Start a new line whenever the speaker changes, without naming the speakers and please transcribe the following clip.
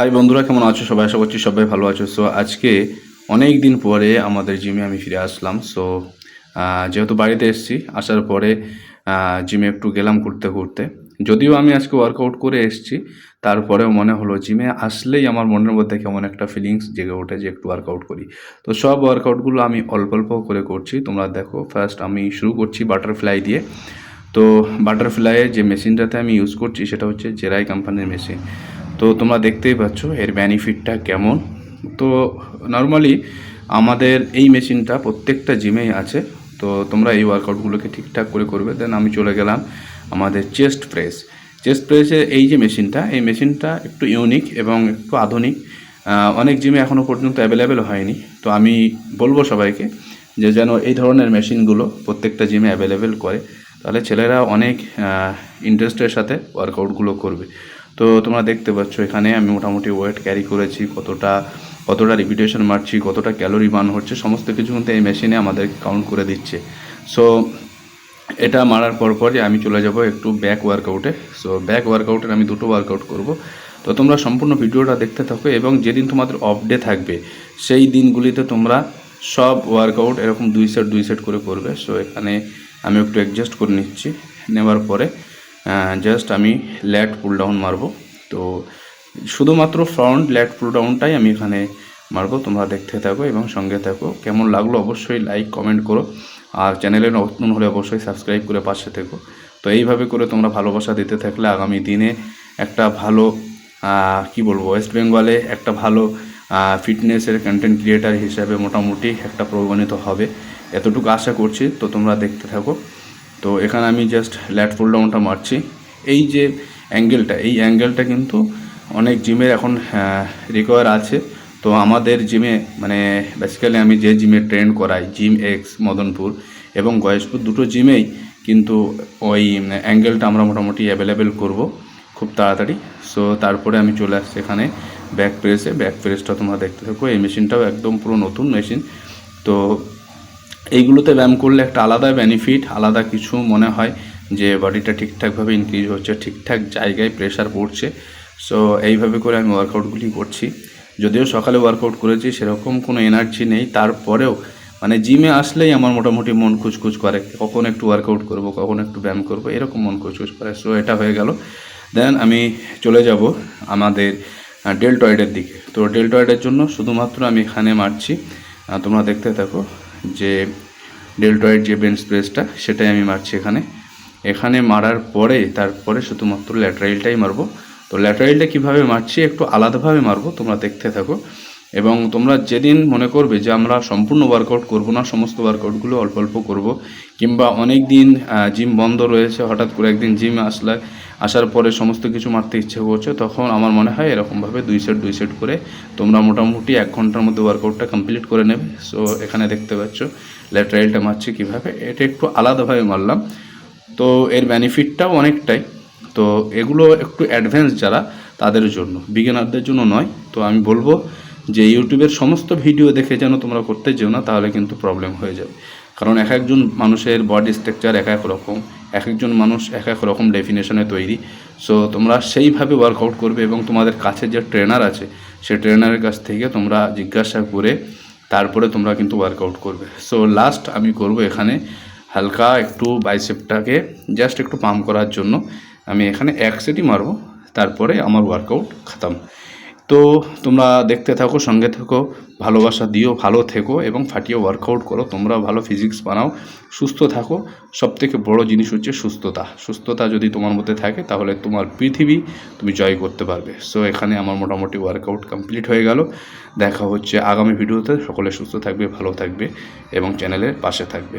High বন্ধুরা, কেমন আছো? সবাই আশা করছি সবাই ভালো আছো। সো আজকে অনেক দিন পরে আমাদের জিমে আমি ফিরে আসলাম। সো যেহেতু বাড়িতে এসেছি, আসার পরে জিমে একটু গেলাম ঘুরতে ঘুরতে। যদিও আমি আজকে ওয়ার্কআউট করে এসেছি, তারপরেও মনে হলো জিমে আসলেই আমার মনের মধ্যে কেমন একটা ফিলিংস জেগে ওঠে যে একটু ওয়ার্কআউট করি। তো সব ওয়ার্কআউটগুলো আমি অল্প অল্প করে করছি। তোমরা দেখো ফার্স্ট আমি শুরু করছি বাটারফ্লাই দিয়ে। তো বাটারফ্লাইয়ের যে মেশিনটাতে আমি ইউজ করছি, সেটা হচ্ছে জেরাই কোম্পানির মেশিন তো তোমরা দেখতেই পাচ্ছ এর বেনিফিটটা কেমন। তো নর্মালি আমাদের এই মেশিনটা প্রত্যেকটা জিমেই আছে, তো তোমরা এই ওয়ার্কআউটগুলোকে ঠিকঠাক করে করবে। দেন আমি চলে গেলাম আমাদের চেস্ট প্রেস চেস্ট প্রেসের এই যে মেশিনটা এই মেশিনটা একটু ইউনিক এবং একটু আধুনিক। অনেক জিমে এখনও পর্যন্ত অ্যাভেলেবেল হয়নি। তো আমি বলব সবাইকে যে যেন এই ধরনের মেশিনগুলো প্রত্যেকটা জিমে অ্যাভেলেবেল করে। তাহলে ছেলেরা অনেক ইন্টারেস্টের সাথে ওয়ার্কআউটগুলো করবে। তো তোমরা দেখতে পাচ্ছ এখানে আমি মোটামুটি ওয়েট ক্যারি করেছি, কতটা কতটা রিপিটেশন মারছি কতটা ক্যালোরি বার্ন হচ্ছে, সমস্ত কিছু কিন্তু এই মেশিনে আমাদের কাউন্ট করে দিচ্ছে। সো এটা মারার পর পরই আমি চলে যাব একটু ব্যাক ওয়ার্কআউটে সো ব্যাক ওয়ার্কআউটের আমি দুটো ওয়ার্কআউট করব। তো তোমরা সম্পূর্ণ ভিডিওটা দেখতে থাকো এবং যেদিন তোমাদের অফ ডে থাকবে, সেই দিনগুলিতে তোমরা সব ওয়ার্কআউট এরকম দুই সেট দুই সেট করে করবে। সো এখানে আমি একটু অ্যাডজাস্ট করে নিচ্ছি। নেওয়ার পরে জাস্ট আমি ল্যাট পুল ডাউন মারবো। তো শুধুমাত্র ফ্রন্ট ল্যাট পুল ডাউনটাই আমি এখানে মারবো। তোমরা দেখতে থাকো এবং সঙ্গে থাকো। কেমন লাগল অবশ্যই লাইক কমেন্ট করো। আর চ্যানেলে নতুন হলে অবশ্যই সাবস্ক্রাইব করে পাশে থেকো। তো এইভাবে করে তোমরা ভালোবাসা দিতে থাকলে আগামী দিনে একটা ভালো কি বলব ওয়েস্ট বেঙ্গলে একটা ভালো ফিটনেসের কন্টেন্ট ক্রিয়েটার হিসাবে মোটামুটি একটা প্রমাণিত হবে। এতটুকু আশা করছি। তো তোমরা দেখতে থাকো। তো এখানে আমি জাস্ট ল্যাট ফুল ডাউনটা মারছি। এই যে অ্যাঙ্গেলটা এই অ্যাঙ্গেলটা কিন্তু অনেক জিমের এখন রিকোয়ার আছে। তো আমাদের জিমে মানে বেসিক্যালি আমি যে জিমে ট্রেন করাই জিম এক্স মদনপুর এবং গয়েশপুর দুটো জিমেই কিন্তু ওই অ্যাঙ্গেলটা আমরা মোটামুটি অ্যাভেলেবেল করব খুব তাড়াতাড়ি। সো তারপরে আমি চলে আসছি এখানে ব্যাক প্রেসে ব্যাক প্রেসটা তোমরা দেখতে থাকো, এই মেশিনটাও একদম পুরো নতুন মেশিন তো এইগুলোতে ব্যায়াম করলে একটা আলাদা বেনিফিট আলাদা কিছু মনে হয় যে বডিটা ঠিকঠাকভাবে ইনক্রিজ হচ্ছে, ঠিকঠাক জায়গায় প্রেশার পড়ছে। সো এইভাবে করে আমি ওয়ার্কআউটগুলি করছি। যদিও সকালে ওয়ার্কআউট করেছি, সেরকম কোনো এনার্জি নেই। তারপরেও মানে জিমে আসলেই আমার মোটামুটি মন খুচখুচ করে। কখন একটু ওয়ার্কআউট করব, কখন একটু ব্যায়াম করব, এরকম মন খুচখুচ করে। সো এটা হয়ে গেল। দেন আমি চলে যাব আমাদের ডেলটয়েডের দিকে। তো ডেলটয়েডের জন্য শুধুমাত্র আমি এখানে মারছি। তোমরা দেখতে থাকো। যে ডেলটয়েড যে বেঞ্চ প্রেসটা সেটাই আমি মারছি এখানে। এখানে মারার পরে, তারপরে শুধুমাত্র ল্যাটারাইলটাই মারবো। তো ল্যাটারাইলটা কীভাবে মারছি, একটু আলাদাভাবে মারবো, তোমরা দেখতে থাকো। এবং তোমরা যেদিন মনে করবে যে আমরা সম্পূর্ণ ওয়ার্কআউট করব না, সমস্ত ওয়ার্কআউটগুলো অল্প অল্প করব, কিংবা অনেক দিন জিম বন্ধ রয়েছে, হঠাৎ করে একদিন জিম আসলে, আসার পরে সমস্ত কিছু মারতে ইচ্ছে করছে, তখন আমার মনে হয় এরকমভাবে দুই সেট দুই সেট করে তোমরা মোটামুটি এক ঘণ্টার মধ্যে ওয়ার্কআউটটা কমপ্লিট করে নেবে। সো এখানে দেখতে পাচ্ছ ল্যাটারাইলটা মারছি কীভাবে। এটা একটু আলাদাভাবে মারলাম। তো, এর বেনিফিটটাও অনেকটাই। তো, এগুলো একটু অ্যাডভান্স যারা, তাদের জন্য। বিগিনারদের জন্য নয়। তো, আমি বলব যে ইউটিউবের সমস্ত ভিডিও দেখে যেন তোমরা করতে যেও না, তাহলে কিন্তু প্রবলেম হয়ে যাবে। কারণ এক একজন মানুষের বডি স্ট্রাকচার এক এক রকম, এক একজন মানুষ এক এক রকম ডেফিনেশনে তৈরি। সো তোমরা সেইভাবে ওয়ার্কআউট করবে এবং তোমাদের কাছে যে ট্রেনার আছে, সে ট্রেনারের কাছ থেকে তোমরা জিজ্ঞাসা করে তারপরে তোমরা কিন্তু ওয়ার্কআউট করবে। সো লাস্ট আমি করব এখানে হালকা একটু বাইসেপটাকে জাস্ট একটু পাম্প করার জন্য। আমি এখানে এক সেটই মারবো, তারপরে আমার ওয়ার্কআউট খাতাম। তো তোমরা দেখতে থাকো, সঙ্গে থেকো, ভালোবাসা দিও, ভালো থেকো এবং ফাটিয়ে ওয়ার্কআউট করো। তোমরা ভালো ফিজিক্স বানাও, সুস্থ থাকো। সব থেকে বড়ো জিনিস হচ্ছে সুস্থতা। সুস্থতা যদি তোমার মধ্যে থাকে, তাহলে তোমার পৃথিবী তুমি জয় করতে পারবে। সো এখানে আমার মোটামুটি ওয়ার্কআউট কমপ্লিট হয়ে গেল। দেখা হচ্ছে আগামী ভিডিওতে সকলে সুস্থ থাকবে, ভালো থাকবে এবং চ্যানেলের পাশে থাকবে।